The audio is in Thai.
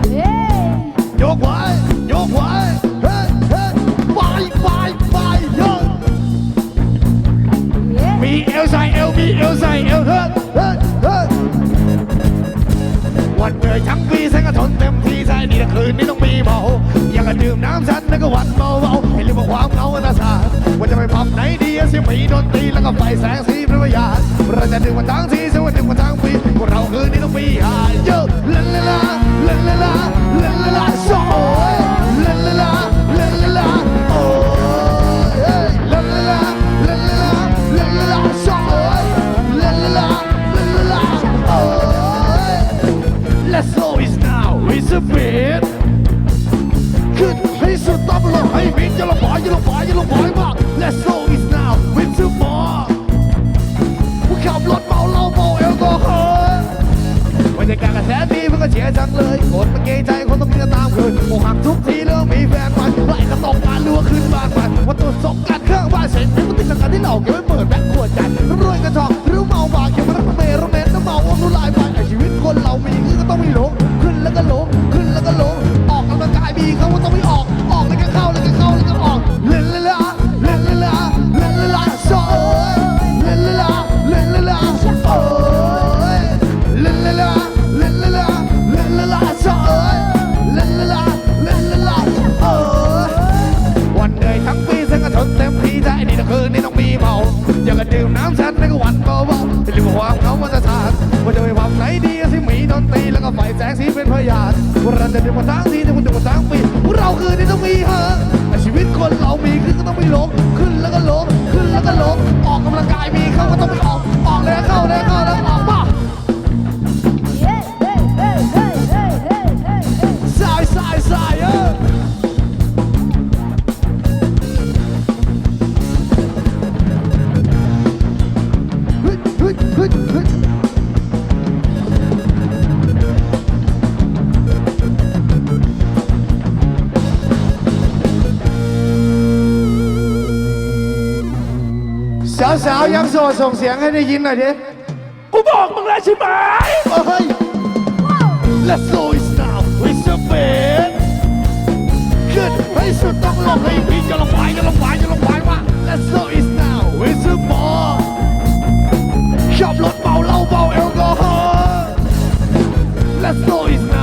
เฮ้ยกไว้ยกไว้เฮ้เฮ้ไปไปไปเยอะเย้มีเอลใส่เอลมีเอลใส่เอลเฮ้ยเฮ้เฮ้วันเหนื่อยทั้งปีฉันก็ทนเต็มที่ใช่นี่นะคืนนี้ต้องมีเมาอยากจะดื่มน้ำฉันแล้วก็หวันเบาๆให้ลืมความเหงาอันตรายว่าจะไปพับไหนดีเสียงมีดนตรีแล้วก็ไฟแสงสีเป็นพยานเราจะดื่มกันทั้งทีสักวันดื่มกันทั้ง พวกเราคืนนี้ต้องมีหายเยอะลาลาลาลาลาลาลาลาลาโซ่ลาลาลาลาลาลาโอ้ยลาลาลาลาลาลาลาลาลาโซ่ลาลาลาลาลาลาโอ้ย Let's go is now it's a bit ขึ้นให้สุดต้องลงให้มิดอย่าลงบ่อยอย่าลงบ่อยอย่าลงบ่อยมาก Let's go งเลยกดมาเกยใจคนต้องกินตามคืนอกหักทุกทีเริ่มมีแฟนใหม่ไล่กระตกการรัวขึ้นบ้านใหม่ว่าตัวสงการเครื่องบ้านเสร็จเป็นปฏิสังการที่เหล่าเก็บไว้เปิดแบงคขวดจั เราจะเดื่มมาทั้งทีจะมาดื่มมาทั้งปีพวกเราคืนนี้ต้องมีเฮะชีวิตคนเรามีขึ้นก็ต้องมีลงขึ้นแล้วก็ลงขึ้นแล้วก็ลงออกกำลังกายมี สาวๆยังโสดส่งเสียงให้ได้ยินหน่อยดิกูบอกมึงแล้วใช่ไหมเฮ้ย Let's go is now it's a bit ขึ้นให้สุดต้องลงให้พีจะลงไปจะลงไปจะลงไปว่า Let's go is now it's a more ขับรถเมาเหล้าเมาแอลกอฮอล์ Let's go is